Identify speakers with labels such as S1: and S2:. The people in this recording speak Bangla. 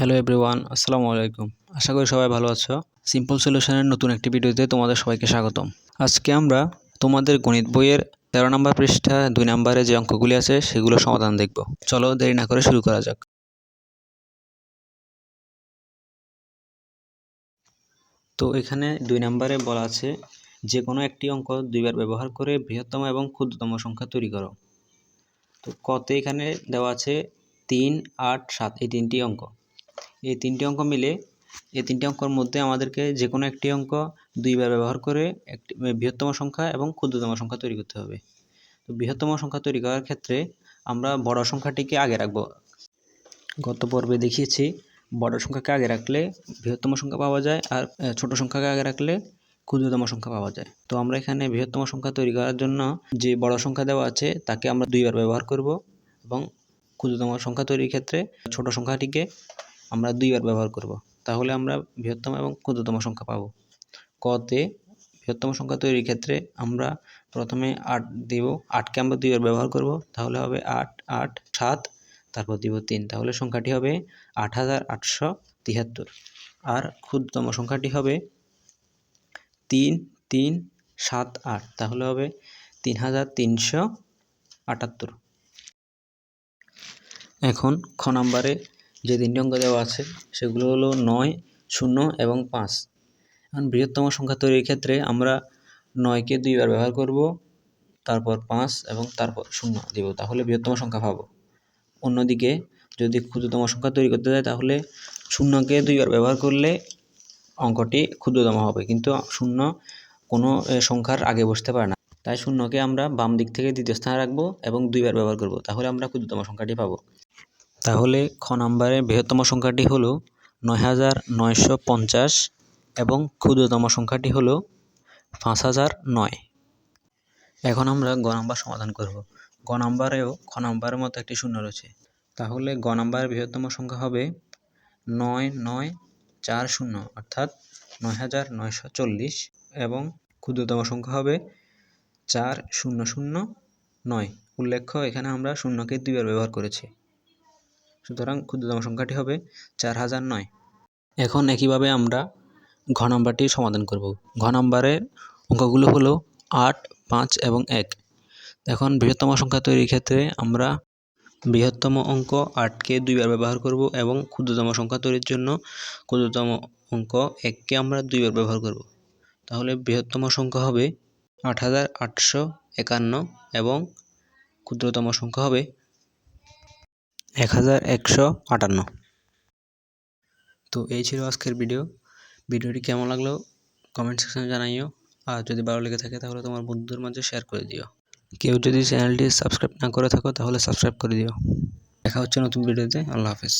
S1: হ্যালো এভরিওয়ান আসসালামু আলাইকুম। আশা করি সবাই ভালো আছো। সিম্পল সলিউশনের নতুন একটি ভিডিওতে তোমাদের সবাইকে স্বাগতম। আজকে আমরা তোমাদের গণিত বইয়ের তেরো নম্বর পৃষ্ঠা, দুই নম্বরে যে অঙ্কগুলি আছে, সেগুলো সমাধান দেখব। চলো দেরি না করে শুরু করা যাক। তো এখানে দুই নম্বরে বলা আছে যে কোনো একটি অঙ্ক দুইবার ব্যবহার করে বৃহত্তম এবং ক্ষুদ্রতম সংখ্যা তৈরি করো। তো কতে এখানে দেওয়া আছে তিন, আট, সাত, এই তিনটি অঙ্ক। এই তিনটি অঙ্ক মিলে এই তিনটি অঙ্কর মধ্যে আমাদেরকে যে কোনো একটি অঙ্ক দুইবার ব্যবহার করে একটি বৃহত্তম সংখ্যা এবং ক্ষুদ্রতম সংখ্যা তৈরি করতে হবে। তো বৃহত্তম সংখ্যা তৈরি করার ক্ষেত্রে আমরা বড় সংখ্যাটিকে আগে রাখব। গত পর্বে দেখিয়েছি বড় সংখ্যাকে আগে রাখলে বৃহত্তম সংখ্যা পাওয়া যায় আর ছোট সংখ্যাকে আগে রাখলে ক্ষুদ্রতম সংখ্যা পাওয়া যায়। তো আমরা এখানে বৃহত্তম সংখ্যা তৈরি করার জন্য যে বড় সংখ্যা দেওয়া আছে তাকে আমরা দুইবার ব্যবহার করব এবং ক্ষুদ্রতম সংখ্যা তৈরির ক্ষেত্রে ছোট সংখ্যাটিকে আমরা দুইবার ব্যবহার করব। তাহলে আমরা বৃহত্তম এবং ক্ষুদ্রতম সংখ্যা পাব। কতে বৃহত্তম সংখ্যা তৈরির ক্ষেত্রে আমরা প্রথমে আট দেব। আটকে আমরা দুইবার ব্যবহার করব। তাহলে হবে আট আট, সাত, তারপর দিব তিন। তাহলে সংখ্যাটি হবে আট হাজার আটশো তিয়াত্তর আর ক্ষুদ্রতম সংখ্যাটি হবে তিন তিন, সাত, আট। তাহলে হবে তিন হাজার তিনশো আটাত্তর। এখন খ নাম্বারে যে তিনটি অঙ্ক দেওয়া আছে, সেগুলো হলো নয়, শূন্য এবং পাঁচ। এখন বৃহত্তম সংখ্যা তৈরির ক্ষেত্রে আমরা নয়কে দুইবার ব্যবহার করব, তারপর পাঁচ এবং তারপর শূন্য দিব, তাহলে বৃহত্তম সংখ্যা পাবো। অন্যদিকে যদি ক্ষুদ্রতম সংখ্যা তৈরি করতে যায়, তাহলে শূন্যকে দুইবার ব্যবহার করলে অঙ্কটি ক্ষুদ্রতম হবে, কিন্তু শূন্য কোনো সংখ্যার আগে বসতে পারে না। তাই শূন্যকে আমরা বাম দিক থেকে দ্বিতীয় স্থানে রাখব এবং দুইবার ব্যবহার করব, তাহলে আমরা ক্ষুদ্রতম সংখ্যাটি পাবো। তাহলে খ নাম্বারের বৃহত্তম সংখ্যাটি হলো নয় হাজার নয়শো পঞ্চাশ এবং ক্ষুদ্রতম সংখ্যাটি হলো পাঁচ হাজার নয়। এখন আমরা গ নাম্বার সমাধান করব। গ নাম্বারেও খ নাম্বারের মতো একটি শূন্য রয়েছে। তাহলে গ নাম্বারের বৃহত্তম সংখ্যা হবে নয় নয় চার শূন্য, অর্থাৎ নয় হাজার নয়শো চল্লিশ এবং ক্ষুদ্রতম সংখ্যা হবে চার শূন্য শূন্য নয়। উল্লেখ্য, এখানে আমরা শূন্যকে দুইবার ব্যবহার করেছি। সুতরাং ক্ষুদ্রতম সংখ্যাটি হবে চার হাজার নয়। এখন একইভাবে আমরা ঘ নম্বরটি সমাধান করব। ঘ নম্বরের অঙ্কগুলো হলো আট, পাঁচ এবং এক। এখন বৃহত্তম সংখ্যা তৈরির ক্ষেত্রে আমরা বৃহত্তম অঙ্ক আটকে দুইবার ব্যবহার করব এবং ক্ষুদ্রতম সংখ্যা তৈরির জন্য ক্ষুদ্রতম অঙ্ক এককে আমরা দুইবার ব্যবহার করব। তাহলে বৃহত্তম সংখ্যা হবে আট হাজার আটশো একান্ন এবং ক্ষুদ্রতম সংখ্যা হবে এক হাজার একশো আটান্ন। তো এই ছিল আজকের ভিডিও। ভিডিওটি কেমন লাগল কমেন্ট সেকশানে জানাইও। আর যদি ভালো লেগে থাকে তাহলে তোমার বন্ধুদের মাঝে শেয়ার করে দিও। কেউ যদি চ্যানেলটি সাবস্ক্রাইব না করে থাকো তাহলে সাবস্ক্রাইব করে দিও। দেখা হচ্ছে নতুন ভিডিওতে। আল্লাহ হাফেজ।